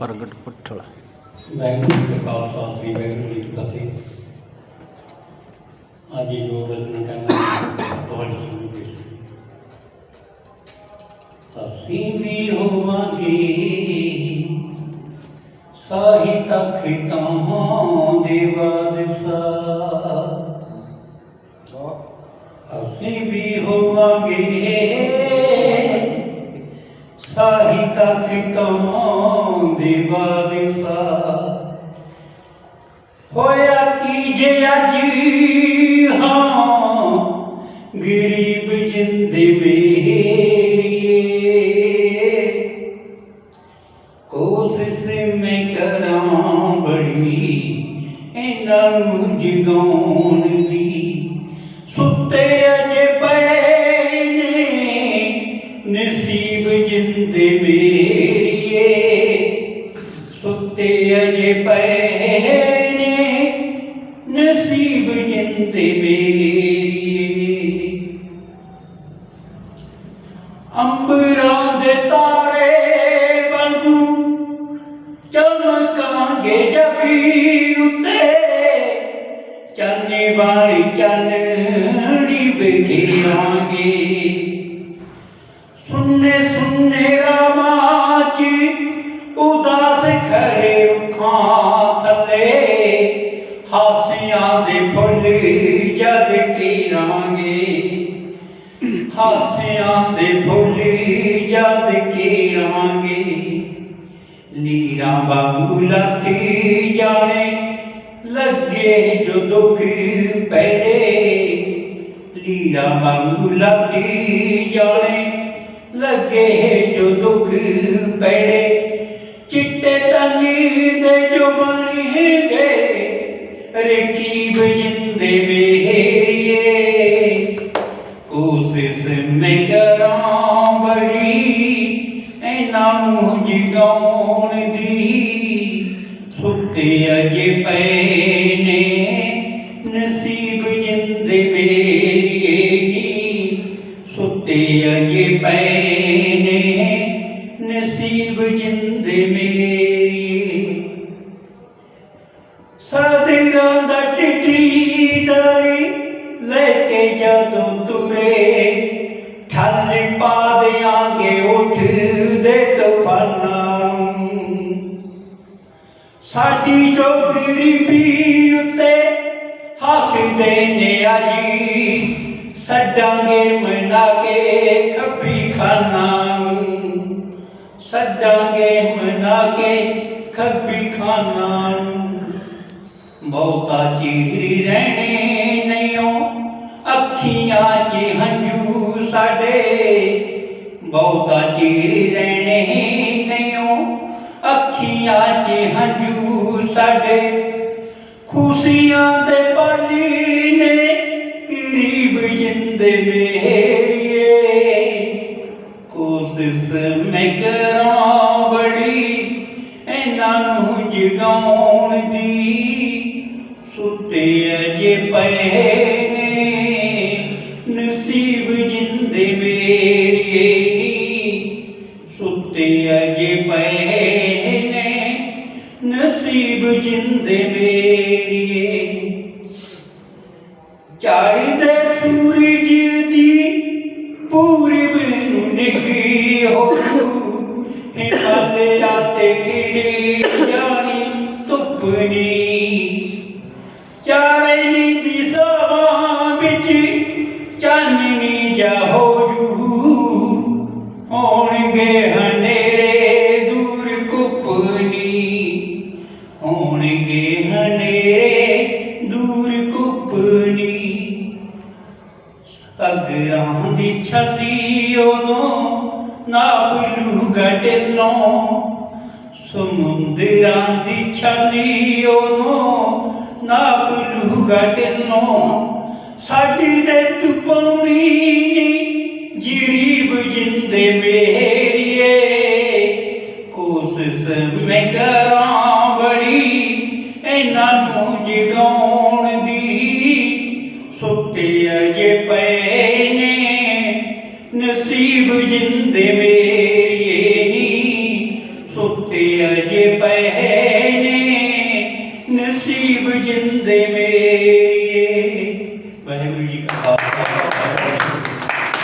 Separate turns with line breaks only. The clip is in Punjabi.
ਪ੍ਰਗਟ ਪੁੱਠਲ।
ਵਾਹਿਗੁਰੂ ਜੀ ਕਾ ਖਾਲਸਾ, ਸ੍ਰੀ ਵਾਹਿਗੁਰੂ ਜੀ ਕੀ ਫਤਿਹ। ਅੱਜ ਜੋ ਰਚਨਾ ਕਰਨਾ ਤੁਹਾਡੀ ਸਾਹਮਣੇ ਪੇਸ਼ ਹੈ। ਅਸੀਂ ਵੀ ਹੋਵਾਂਗੇ ਸਾਹਿਤਾ ਖਿਤਾਂ ਦੇ ਗਰੀਬ ਜਿੰਦ ਮੇਰੀਏ ਕੋਸ਼ਿਸ਼ ਮੈਂ ਕਰਾਂ ਬੜੀ ਇਹਨਾਂ ਨੂੰ ਜਗਾਉਣ ਦੀ ਸੁੱਤੇ ਅਜੇ ਪਏ ਨੇ ਨਸੀਬ ਜਿੰਦ ਮੇਰੀਏ ਸੁੱਤੇ ਅਜੇ ਪਏ ਨੇ ਨਸੀਬ ਜਿੰਦ ਮੇਰੀਏ ਅੰਬਰਾਂ ਦੇ ਤਾਰੇ ਵਾਂਗੂ ਚਮਕਾਂਗੇ ਜਗੀ ਉੱਤੇ। ਚੰਨੀ ਵਾਲੀ ਚਾਨਣੀ ਬਖੇਰਾਂਗੇ ਸੁੰਨੇ ਸੁੰਨੇ ਰਾਮਾਚੀ ਚ ਉਦਾਸ ਖੜੇ ਰੁੱਖਾਂ ਥੱਲੇ। ਹਾਸਿਆਂ ਦੇ ਫੁੱਲ ਜਦ ਕੀਰਾਂਗੇ ਹਾਸਿਆਂ ਦੇ ਫੁੱਲ ਜਦ ਕੀਰਾਂਗੇ ਲੀਰਾਂ ਵਾਂਗੂ ਲੱਥੀ ਜਾਣੇ, ਲੱਗੇ ਜੋ ਦੁੱਖ ਪੈੜੇ ਲੀਰਾਂ ਵਾਂਗੂ ਲੱਥੀ ਜਾਣੇ, ਲੱਗੇ ਜੋ ਦੁੱਖ ਪੈੜੇ ਚਿੱਟੇ ਤਨੀ ਦੇ ਜੋ ਬਣੀ ਗਏ ਰਕੀਬ ਜਿੰਦੇ ਮੇਰੀਏ ਕੋਸ਼ਿਸ਼ ਮੈਂ ਕਰਾਂ ਬੜੀ ਇਹਨਾਂ ਨੂੰ ਜਗਾਉਣ ਦੀ। ਸੁੱਤੇ ਅਜੇ ਪਏ ਨੇ, ਨਸੀਬ ਜਿੰਦੇ ਮੇਰੀਏ ਨੀ ਸੁੱਤੇ ਅਜੇ ਪਏ ਨੇ, ਨਸੀਬ ਜਿੰਦੇ ਮੇਰੀਏ ਸਾਡੀ ਜੋ ਗਰੀਬੀ ਉੱਤੇ ਹੱਸਦੇ ਨੇ ਅਜੀ ਸੱਡਾਂਗੇ ਮਨਾ ਕੇ ਖੱਬੀ ਖਾਨਾ ਨੂੰ। ਸੱਡਾਂਗੇ ਮਨਾ ਕੇ ਖੱਬੀ ਖਾਨਾ ਬਹੁਤਾ ਚੀਰੀ ਰਹਿਣੇ ਨਹੀਂਓ ਅੱਖੀਆਂ 'ਚ ਹੰਝੂ ਸਾਡੇ। ਬਹੁਤਾ ਚੀਰੀ ਰਹਿਣੇ ਸਾਡੇ ਖੁਸ਼ੀਆਂ ਤੇ ਪਾਲੀ ਨੇ ਗਰੀਬ ਜਿੰਦੇ ਮੇਰੀਏ। ਕੋਸ਼ਿਸ਼ ਮੈਂ ਕਰਾਂ ਬੜੀ ਇਹਨਾਂ ਨੂੰ ਜਗਾਉਣ ਦੀ ਸੁੱਤੇ ਅਜੇ ਪਏ ਨੇ। ਨਸੀਬ ਜਿੰਦੇ ਮੇਰੀਏ ਸੁੱਤੇ ਅਜੇ ਪਏ ਨਸੀਬ ਜਿੰਦੇ ਮੇਰੀਏ। ਚੜ੍ਹਦੇ ਸੂਰਜ ਦੀ ਪੂਰਬ ਨੂੰ ਨਿੱਗੀ ਹੋ ਹਿਮਾਲਿਆ ਤੇ ਖਿੜੀ ਜਾਣੀ ਧੁੱਪਨੀ ਚਾਰੇ ਦੀ ਸਭਾ ਵਿੱਚ ਚਾਨਣੀ ਜਾ ਹੋ ਜੂ ਹੋਣਗੇ ਕੁਪਨੀ ਅਗਰਾਂ ਦੀ ਛੱਲੀ ਉਦੋਂ ਨਾ ਭੁੱਲੂ ਢਿੱਲੋਂ। ਸਮੁੰਦਰਾਂ ਦੀ ਛੱਲੀ ਉਦੋਂ ਨਾ ਭੁੱਲੂ ਢਿੱਲੋਂ। ਸਾਡੀ ਦੇ ਚੁਪਾਉਣੀ ਨੀ ਜਰੀਬ ਜਿੰਦੇ ਮੇਰੀਏ। ਕੋਸ਼ਿਸ਼ ਮੈਂ ਕਰਾਂ ਅਜੇ ਜੇ ਨਸੀਬ ਜਿੰਦੇ ਮੇਰੇ